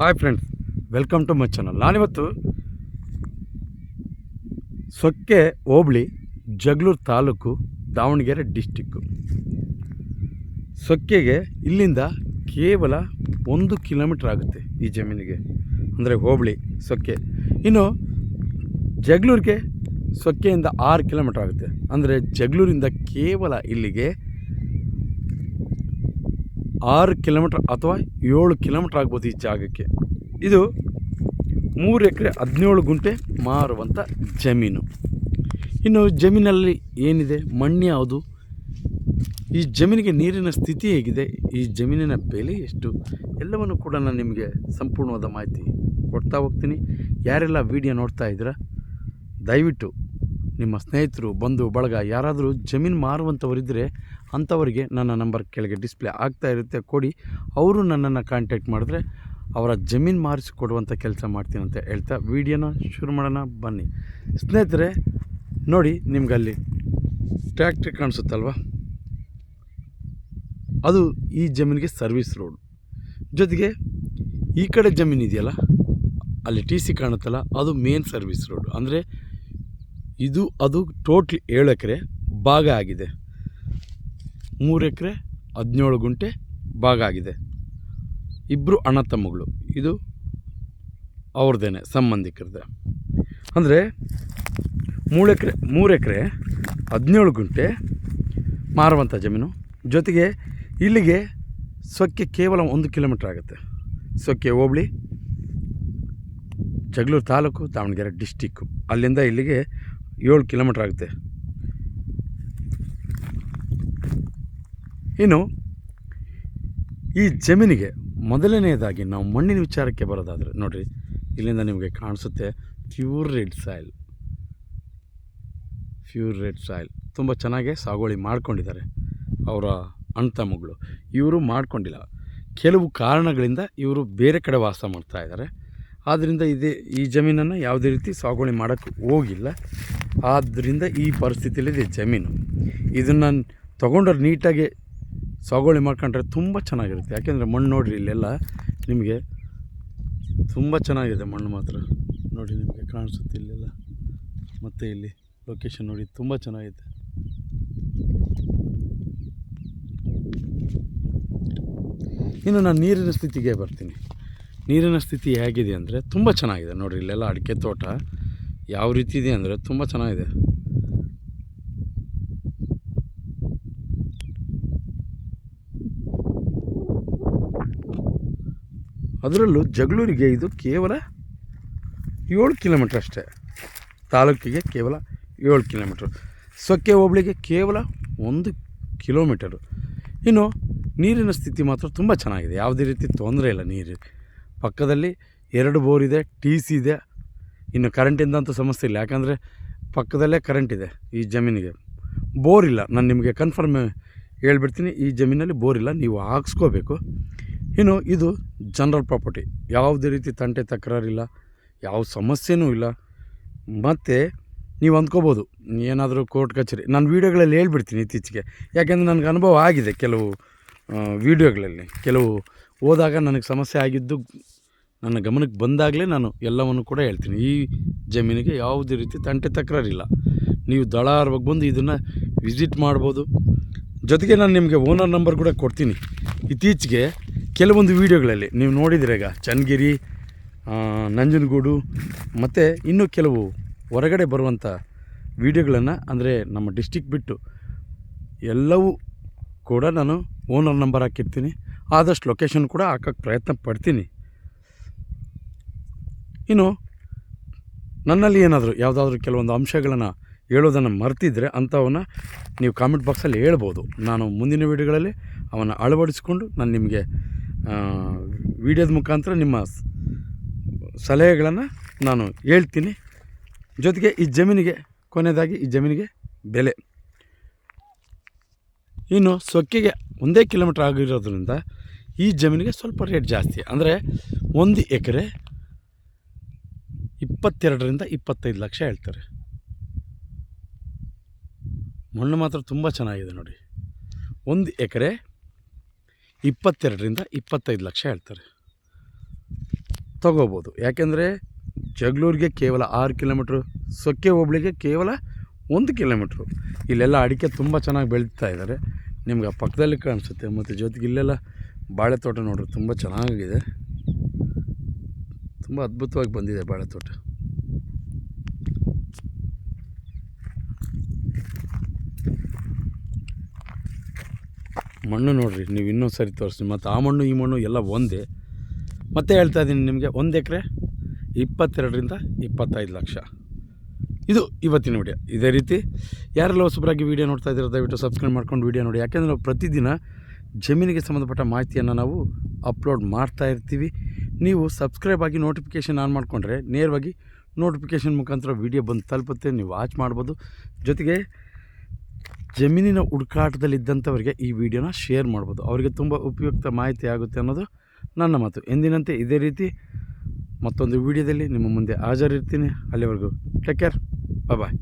Hi friends welcome to my channel ನಾನಿವತ್ತು ಸೊಕ್ಕೆ, ಹೋಬಳಿ, Jagalur taluk, Davanagere district ಸೊಕ್ಕೆಗೆ ಇಲ್ಲಿಂದ ಕೇವಲ ಒಂದು ಕಿಲೋಮೀಟ್ರ್ ಆಗುತ್ತೆ ಈ ಜಮೀನಿಗೆ. ಅಂದರೆ ಹೋಬಳಿ, ಸೊಕ್ಕೆ. ಇನ್ನು ಜಗಳೂರಿಗೆ ಸೊಕ್ಕೆಯಿಂದ ಆರು ಕಿಲೋಮೀಟ್ರ್ ಆಗುತ್ತೆ. ಅಂದರೆ ಜಗಳೂರಿಂದ ಕೇವಲ ಇಲ್ಲಿಗೆ ಆರು ಕಿಲೋಮೀಟ್ರ್ ಅಥವಾ ಏಳು ಕಿಲೋಮೀಟ್ರ್ ಆಗ್ಬೋದು ಈ ಜಾಗಕ್ಕೆ. ಇದು ಮೂರು ಎಕರೆ ಹದಿನೇಳು ಗುಂಟೆ ಮಾರುವಂಥ ಜಮೀನು. ಇನ್ನು ಜಮೀನಲ್ಲಿ ಏನಿದೆ? ಮಣ್ಣು ಯಾವುದು? ಈ ಜಮೀನಿಗೆ ನೀರಿನ ಸ್ಥಿತಿ ಹೇಗಿದೆ? ಈ ಜಮೀನಿನ ಬೆಲೆ ಎಷ್ಟು? ಎಲ್ಲವನ್ನು ಕೂಡ ನಾನು ನಿಮಗೆ ಸಂಪೂರ್ಣವಾದ ಮಾಹಿತಿ ಕೊಡ್ತಾ ಹೋಗ್ತೀನಿ. ಯಾರೆಲ್ಲ ವಿಡಿಯೋ ನೋಡ್ತಾ ಇದ್ದೀರಾ, ದಯವಿಟ್ಟು ನಿಮ್ಮ ಸ್ನೇಹಿತರು, ಬಂಧು, ಬಳಗ, ಯಾರಾದರೂ ಜಮೀನು ಮಾರುವಂಥವರಿದ್ದರೆ ಅಂಥವರಿಗೆ ನನ್ನ ನಂಬರ್ ಕೆಳಗೆ ಡಿಸ್ಪ್ಲೇ ಆಗ್ತಾ ಇರುತ್ತೆ, ಕೊಡಿ. ಅವರು ನನ್ನನ್ನು ಕಾಂಟ್ಯಾಕ್ಟ್ ಮಾಡಿದ್ರೆ ಅವರ ಜಮೀನು ಮಾರಿಸಿಕೊಡುವಂಥ ಕೆಲಸ ಮಾಡ್ತೀನಂತ ಹೇಳ್ತಾ ವಿಡಿಯೋನ ಶುರು ಮಾಡೋಣ, ಬನ್ನಿ. ಸ್ನೇಹಿತರೆ, ನೋಡಿ ನಿಮ್ಗೆ ಅಲ್ಲಿ ಟ್ರ್ಯಾಕ್ಟ್ರಿ ಕಾಣಿಸುತ್ತಲ್ವ? ಅದು ಈ ಜಮೀನಿಗೆ ಸರ್ವಿಸ್ ರೋಡ್. ಜೊತೆಗೆ ಈ ಕಡೆ ಜಮೀನು ಇದೆಯಲ್ಲ, ಅಲ್ಲಿ ಟಿ ಸಿ ಕಾಣುತ್ತಲ್ಲ, ಅದು ಮೇನ್ ಸರ್ವಿಸ್ ರೋಡ್. ಅಂದರೆ ಇದು ಅದು ಟೋಟ್ಲಿ ಏಳು ಎಕರೆ ಭಾಗ ಆಗಿದೆ. ಮೂರು ಎಕರೆ ಹದಿನೇಳು ಗುಂಟೆ ಭಾಗ ಆಗಿದೆ. ಇಬ್ಬರು ಅಣ್ಣ ತಮ್ಮಗಳು ಇದು ಅವ್ರದ್ದೇನೆ, ಸಂಬಂಧಿಕರದ್ದೆ. ಅಂದರೆ ಮೂರು ಎಕರೆ ಮೂರು ಎಕರೆ ಹದಿನೇಳು ಗುಂಟೆ ಮಾರುವಂಥ ಜಮೀನು. ಜೊತೆಗೆ ಇಲ್ಲಿಗೆ ಸೊಕ್ಕೆ ಕೇವಲ ಒಂದು ಕಿಲೋಮೀಟ್ರ್ ಆಗುತ್ತೆ. ಸೊಕ್ಕೆ ಹೋಬಳಿ, ಜಗಳೂರು ತಾಲೂಕು ದಾವಣಗೆರೆ ಡಿಸ್ಟಿಕ್ಕು. ಅಲ್ಲಿಂದ ಇಲ್ಲಿಗೆ ಏಳು ಕಿಲೋಮೀಟ್ರ್ ಆಗುತ್ತೆ. ಇನ್ನು ಈ ಜಮೀನಿಗೆ ಮೊದಲನೆಯದಾಗಿ ನಾವು ಮಣ್ಣಿನ ವಿಚಾರಕ್ಕೆ ಬರೋದಾದರೆ ನೋಡಿರಿ, ಇಲ್ಲಿಂದ ನಿಮಗೆ ಕಾಣಿಸುತ್ತೆ pure red soil pure red soil ತುಂಬ ಚೆನ್ನಾಗೆ ಸಾಗುವಳಿ ಮಾಡ್ಕೊಂಡಿದ್ದಾರೆ ಅವರ ಅಣ್ಣ ತಮ್ಮಗಳು. ಇವರು ಮಾಡ್ಕೊಂಡಿಲ್ಲ. ಕೆಲವು ಕಾರಣಗಳಿಂದ ಇವರು ಬೇರೆ ಕಡೆ ವಾಸ ಮಾಡ್ತಾ ಇದ್ದಾರೆ. ಆದ್ದರಿಂದ ಇದೇ ಈ ಜಮೀನನ್ನು ಯಾವುದೇ ರೀತಿ ಸಾಗುವಳಿ ಮಾಡೋಕ್ಕೆ ಹೋಗಿಲ್ಲ. ಆದ್ದರಿಂದ ಈ ಪರಿಸ್ಥಿತಿಯಲ್ಲಿದೆ ಜಮೀನು. ಇದನ್ನು ತೊಗೊಂಡ್ರೆ ನೀಟಾಗಿ ಸಾಗುವಳಿ ಮಾಡ್ಕೊಂಡ್ರೆ ತುಂಬ ಚೆನ್ನಾಗಿರುತ್ತೆ. ಯಾಕೆಂದರೆ ಮಣ್ಣು ನೋಡಿರಿ ಇಲ್ಲೆಲ್ಲ ನಿಮಗೆ ತುಂಬ ಚೆನ್ನಾಗಿದೆ ಮಣ್ಣು ಮಾತ್ರ. ನೋಡಿ ನಿಮಗೆ ಕಾಣಿಸುತ್ತೆ ಇಲ್ಲೆಲ್ಲ. ಮತ್ತು ಇಲ್ಲಿ ಲೊಕೇಶನ್ ನೋಡಿ ತುಂಬ ಚೆನ್ನಾಗಿದೆ. ಇನ್ನು ನಾನು ನೀರಿನ ಸ್ಥಿತಿಗೆ ಬರ್ತೀನಿ. ನೀರಿನ ಸ್ಥಿತಿ ಹೇಗಿದೆ ಅಂದರೆ ತುಂಬ ಚೆನ್ನಾಗಿದೆ. ನೋಡಿರಿ ಇಲ್ಲೆಲ್ಲ ಅಡಿಕೆ ತೋಟ ಯಾವ ರೀತಿ ಇದೆ ಅಂದರೆ ತುಂಬ ಚೆನ್ನಾಗಿದೆ. ಅದರಲ್ಲೂ ಜಗಳೂರಿಗೆ ಇದು ಕೇವಲ ಏಳು ಕಿಲೋಮೀಟ್ರ್ ಅಷ್ಟೇ. ತಾಲೂಕಿಗೆ ಕೇವಲ ಏಳು ಕಿಲೋಮೀಟ್ರ್. ಸೊಕ್ಕೆ ಹೋಬಳಿಗೆ ಕೇವಲ ಒಂದು ಕಿಲೋಮೀಟರು. ಇನ್ನು ನೀರಿನ ಸ್ಥಿತಿ ಮಾತ್ರ ತುಂಬ ಚೆನ್ನಾಗಿದೆ. ಯಾವುದೇ ರೀತಿ ತೊಂದರೆ ಇಲ್ಲ ನೀರು. ಪಕ್ಕದಲ್ಲಿ ಎರಡು ಬೋರ್ ಇದೆ, ಟಿ ಸಿ ಇದೆ. ಇನ್ನು ಕರೆಂಟಿಂದಂತೂ ಸಮಸ್ಯೆ ಇಲ್ಲ. ಯಾಕಂದರೆ ಪಕ್ಕದಲ್ಲೇ ಕರೆಂಟ್ ಇದೆ ಈ ಜಮೀನಿಗೆ. ಬೋರ್ ಇಲ್ಲ. ನಾನು ನಿಮಗೆ ಕನ್ಫರ್ಮ್ ಹೇಳ್ಬಿಡ್ತೀನಿ. ಈ ಜಮೀನಲ್ಲಿ ಬೋರ್ ಇಲ್ಲ. ನೀವು ಹಾಕ್ಸ್ಕೋಬೇಕು. ಇನ್ನು ಇದು ಜನರಲ್ ಪ್ರಾಪರ್ಟಿ. ಯಾವುದೇ ರೀತಿ ತಂಟೆ ತಕರಾರಿಲ್ಲ, ಯಾವ ಸಮಸ್ಯೆನೂ ಇಲ್ಲ. ಮತ್ತು ನೀವು ಅಂದ್ಕೋಬೋದು, ಏನಾದರೂ ಕೋರ್ಟ್ ಕಚೇರಿ. ನಾನು ವೀಡಿಯೋಗಳಲ್ಲಿ ಹೇಳ್ಬಿಡ್ತೀನಿ ಇತ್ತೀಚೆಗೆ. ಯಾಕೆಂದರೆ ನನಗೆ ಅನುಭವ ಆಗಿದೆ ಕೆಲವು ವೀಡಿಯೋಗಳಲ್ಲಿ. ಕೆಲವು ಹೋದಾಗ ನನಗೆ ಸಮಸ್ಯೆ ಆಗಿದ್ದು, ನನ್ನ ಗಮನಕ್ಕೆ ಬಂದಾಗಲೇ ನಾನು ಎಲ್ಲವನ್ನು ಕೂಡ ಹೇಳ್ತೀನಿ. ಈ ಜಮೀನಿಗೆ ಯಾವುದೇ ರೀತಿ ತಂಟೆ ತಕರಾರಿಲ್ಲ. ನೀವು ದಳಾರವಾಗಿ ಬಂದು ಇದನ್ನು ವಿಸಿಟ್ ಮಾಡ್ಬೋದು. ಜೊತೆಗೆ ನಾನು ನಿಮಗೆ ಓನರ್ ನಂಬರ್ ಕೂಡ ಕೊಡ್ತೀನಿ. ಇತ್ತೀಚೆಗೆ ಕೆಲವೊಂದು ವಿಡಿಯೋಗಳಲ್ಲಿ ನೀವು ನೋಡಿದ್ರೆ ಈಗ ಚನ್ನಗಿರಿ ನಂಜನಗೂಡು ಮತ್ತು ಇನ್ನೂ ಕೆಲವು ಹೊರಗಡೆ ಬರುವಂಥ ವೀಡಿಯೋಗಳನ್ನು ಅಂದರೆ ನಮ್ಮ ಡಿಸ್ಟಿಕ್ ಬಿಟ್ಟು ಎಲ್ಲವೂ ಕೂಡ ನಾನು ಓನರ್ ನಂಬರ್ ಹಾಕಿರ್ತೀನಿ. ಆದಷ್ಟು ಲೊಕೇಶನ್ ಕೂಡ ಹಾಕೋಕ್ಕೆ ಪ್ರಯತ್ನ ಪಡ್ತೀನಿ. ಇನ್ನು ನನ್ನಲ್ಲಿ ಏನಾದರೂ ಯಾವುದಾದ್ರೂ ಕೆಲವೊಂದು ಅಂಶಗಳನ್ನು ಹೇಳೋದನ್ನು ಮರ್ತಿದ್ರೆ ಅಂಥವನ್ನ ನೀವು ಕಾಮೆಂಟ್ ಬಾಕ್ಸಲ್ಲಿ ಹೇಳ್ಬೋದು. ನಾನು ಮುಂದಿನ ವೀಡಿಯೋಗಳಲ್ಲಿ ಅವನ್ನು ಅಳವಡಿಸ್ಕೊಂಡು ನಾನು ನಿಮಗೆ ವೀಡಿಯೋದ ಮುಖಾಂತರ ನಿಮ್ಮ ಸಲಹೆಗಳನ್ನು ನಾನು ಹೇಳ್ತೀನಿ. ಜೊತೆಗೆ ಈ ಜಮೀನಿಗೆ, ಕೊನೆಯದಾಗಿ ಈ ಜಮೀನಿಗೆ ಬೆಲೆ. ಇನ್ನು ಸೊಕ್ಕೆಗೆ ಒಂದೇ ಕಿಲೋಮೀಟ್ರ್ ಆಗಿರೋದ್ರಿಂದ ಈ ಜಮೀನಿಗೆ ಸ್ವಲ್ಪ ರೇಟ್ ಜಾಸ್ತಿ. ಅಂದರೆ ಒಂದು ಎಕರೆ ಇಪ್ಪತ್ತೆರಡರಿಂದ ಇಪ್ಪತ್ತೈದು ಲಕ್ಷ ಹೇಳ್ತಾರೆ. ಮಣ್ಣು ಮಾತ್ರ ತುಂಬ ಚೆನ್ನಾಗಿದೆ ನೋಡಿ. ಒಂದು ಎಕರೆ ಇಪ್ಪತ್ತೆರಡರಿಂದ ಇಪ್ಪತ್ತೈದು ಲಕ್ಷ ಹೇಳ್ತಾರೆ. ತಗೋಬೋದು. ಯಾಕೆಂದರೆ ಜಗಳೂರಿಗೆ ಕೇವಲ ಆರು ಕಿಲೋಮೀಟ್ರು, ಸೊಕ್ಕೆ ಹೋಬಳಿಗೆ ಕೇವಲ ಒಂದು ಕಿಲೋಮೀಟ್ರು. ಇಲ್ಲೆಲ್ಲ ಅಡಿಕೆ ತುಂಬ ಚೆನ್ನಾಗಿ ಬೆಳೀತಾ ಇದ್ದಾರೆ ನಿಮ್ಗೆ ಆ ಪಕ್ಕದಲ್ಲಿ ಕಾಣಿಸುತ್ತೆ, ಮತ್ತು ಜೊತೆಗೆ ಇಲ್ಲೆಲ್ಲ ಬಾಳೆ ತೋಟ ನೋಡ್ರಿ, ತುಂಬ ಚೆನ್ನಾಗಿದೆ. ತುಂಬ ಅದ್ಭುತವಾಗಿ ಬಂದಿದೆ ಬಾಳೆ ತೋಟ ಮಣ್ಣು ನೋಡಿರಿ, ನೀವು ಇನ್ನೊಂದು ಸರಿ ತೋರಿಸಿ ಮತ್ತು ಆ ಮಣ್ಣು, ಈ ಮಣ್ಣು ಎಲ್ಲ ಒಂದೇ. ಮತ್ತೆ ಹೇಳ್ತಾ ಇದ್ದೀನಿ ನಿಮಗೆ, ಒಂದು ಎಕರೆ ಇಪ್ಪತ್ತೆರಡರಿಂದ ಇಪ್ಪತ್ತೈದು ಲಕ್ಷ. ಇದು ಇವತ್ತಿನ ವಿಡಿಯೋ. ಇದೇ ರೀತಿ ಯಾರೆಲ್ಲ ಹೊಸಬರಾಗಿ ವೀಡಿಯೋ ನೋಡ್ತಾ ಇದ್ದೀರ, ದಯವಿಟ್ಟು ಸಬ್ಸ್ಕ್ರೈಬ್ ಮಾಡ್ಕೊಂಡು ವೀಡಿಯೋ ನೋಡಿ. ಯಾಕೆಂದರೆ ನಾವು ಪ್ರತಿದಿನ ಜಮೀನಿಗೆ ಸಂಬಂಧಪಟ್ಟ ಮಾಹಿತಿಯನ್ನು ನಾವು ಅಪ್ಲೋಡ್ ಮಾಡ್ತಾ ಇರ್ತೀವಿ. ನೀವು ಸಬ್ಸ್ಕ್ರೈಬ್ ಆಗಿ ನೋಟಿಫಿಕೇಷನ್ ಆನ್ ಮಾಡಿಕೊಂಡ್ರೆ ನೇರವಾಗಿ ನೋಟಿಫಿಕೇಷನ್ ಮುಖಾಂತರ ವೀಡಿಯೋ ಬಂದು ತಲುಪುತ್ತೆ. ನೀವು ವಾಚ್ ಮಾಡ್ಬೋದು. ಜೊತೆಗೆ ಜಮೀನಿನ ಹುಡುಕಾಟದಲ್ಲಿದ್ದಂಥವರಿಗೆ ಈ ವಿಡಿಯೋನ ಶೇರ್ ಮಾಡ್ಬೋದು. ಅವರಿಗೆ ತುಂಬ ಉಪಯುಕ್ತ ಮಾಹಿತಿ ಆಗುತ್ತೆ ಅನ್ನೋದು ನನ್ನ ಮಾತು. ಎಂದಿನಂತೆ ಇದೇ ರೀತಿ ಮತ್ತೊಂದು ವಿಡಿಯೋದಲ್ಲಿ ನಿಮ್ಮ ಮುಂದೆ ಹಾಜರಿರ್ತೀನಿ. ಅಲ್ಲಿವರೆಗೂ ಟೇಕ್ ಕೇರ್ ಬಾಯ್